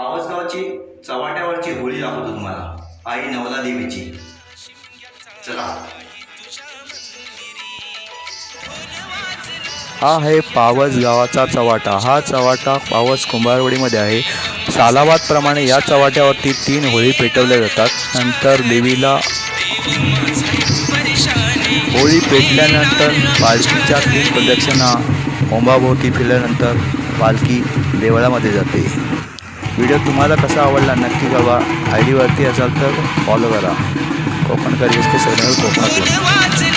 पावसगावची चव्हाट्यावरची होळी दाखवतो तुम्हाला. आई नवला देवीची. चला. हा आहे पावस गावाचा चवाटा हा चवाटा पावस कुंभारवाडीमध्ये आहे. सालावादप्रमाणे या चव्हाट्यावरती तीन होळी पेटवल्या जातात. नंतर देवीला होळी पेटल्यानंतर पालखीच्या तीन प्रदक्षिणा ओंबाभोवती फिरल्यानंतर पालखी देवळामध्ये जाते. व्हिडिओ तुम्हाला कसा आवडला नक्की कळवा आय डीवरती असाल तर फॉलो करा. कोकणकर कोकणात